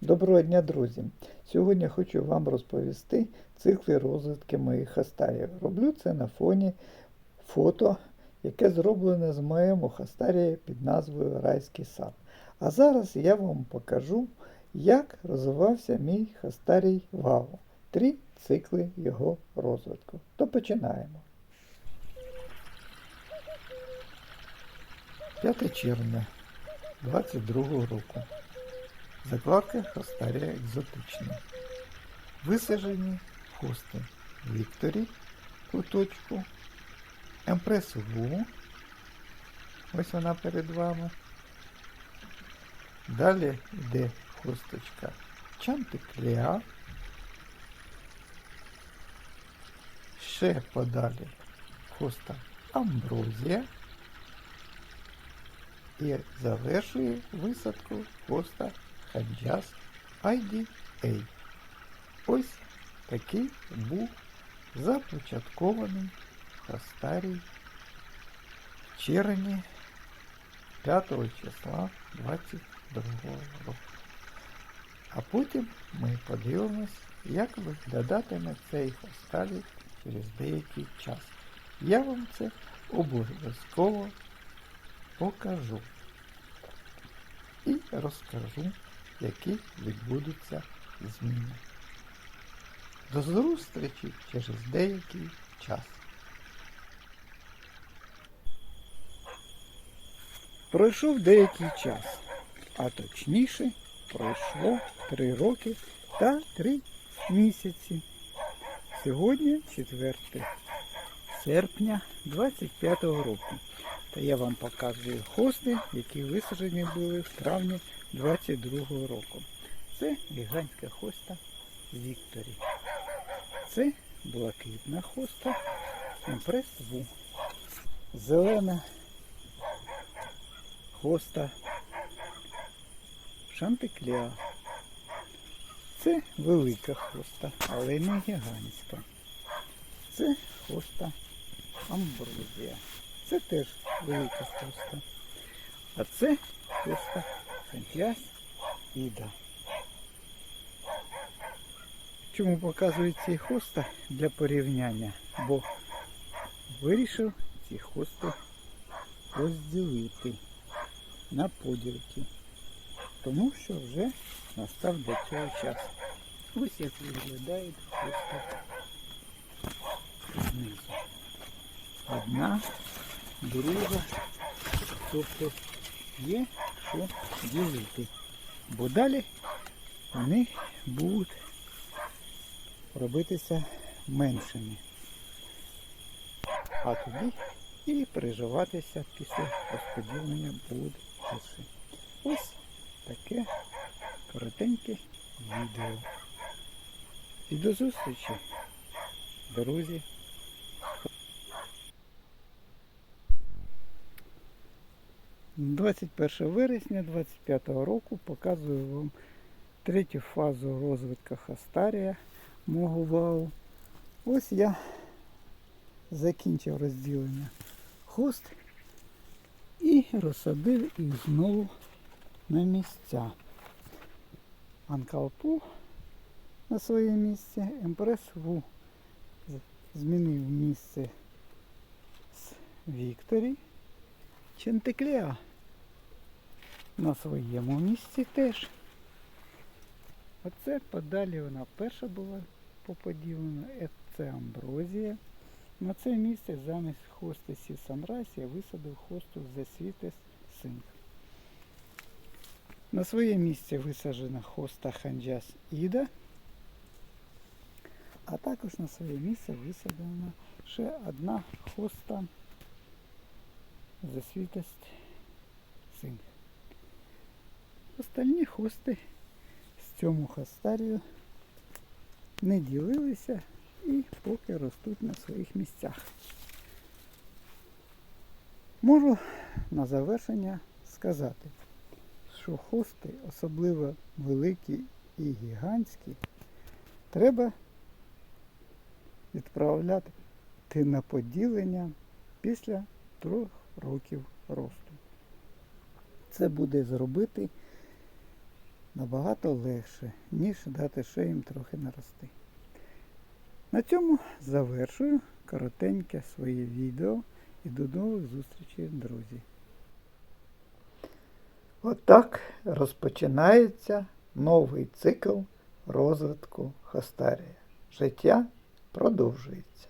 Доброго дня, друзі! Сьогодні хочу вам розповісти цикли розвитки моїх хастарів. Роблю це на фоні фото, яке зроблене з моєму хастарії під назвою Райський сад. А зараз я вам покажу, як розвивався мій хастарій Вау. Три цикли його розвитку. То починаємо. 5 червня 22 року. Закладка Хастарія екзотична. Висаджені хости Вікторі куточку, Емпрес Ву. Ось вона перед вами. Далі йде хосточка Чантиклеа. Ще подалі хоста Амброзія. І завершує висадку хоста Хаджас IDA. Ось такий був започаткований Хастарій в червні 5 числа 22 року. А потім ми подивимось, як виглядатиме цей Хастарій через деякий час. Я вам це обов'язково покажу і розкажу, які відбудуться зміни. До зустрічі через деякий час. Пройшов деякий час, а точніше пройшло 3 роки та 3 місяці. Сьогодні 4 серпня 25 року. Я вам показую хости, які висаджені були в травні 22 року. Це гігантська хоста Вікторі. Це блакитна хоста Емпрес Ву. Зелена хоста Шантиклеа. Це велика хоста, але не гігантська. Це хоста Амброзія. Це теж велика хоста. А це хоста Хантясь Іда. Чому показую ці хоста для порівняння? Бо вирішив ці хости розділити на поділки. Тому що вже настав для цього час. Ось як виглядають хоста знизу. Одна, друга, тобто є що ділити. Бо далі вони будуть робитися меншими. А тоді і переживатися після розподілення будуть гірше. Ось таке коротеньке відео. І до зустрічі, друзі. – 21 вересня 25 року показую вам третю фазу розвитку Хастарія мого вау. Ось я закінчив розділення хост і розсадив їх знову на місця. Анкалпу на своє місце, Емпрес Ву змінив місце з Вікторі. Чентеклеа на своєму місці теж. Оце подалі вона перша була поподілена, е, це амброзія. На це місце замість хости Сі Санрайс я висадив хосту Sweetest Sing. На своє місце висаджена хоста Ханджас Іда. А також на своє місце висаджена ще одна хоста Sweetest Sing. Остальні хости з цьому хастарію не ділилися і поки ростуть на своїх місцях. Можу на завершення сказати, що хости, особливо великі і гігантські, треба відправляти на поділення після трьох років росту. Це буде зробити набагато легше, ніж дати ще їм трохи нарости. На цьому завершую коротеньке своє відео і до нових зустрічей, друзі. Отак розпочинається новий цикл розвитку Хастарія. Життя продовжується.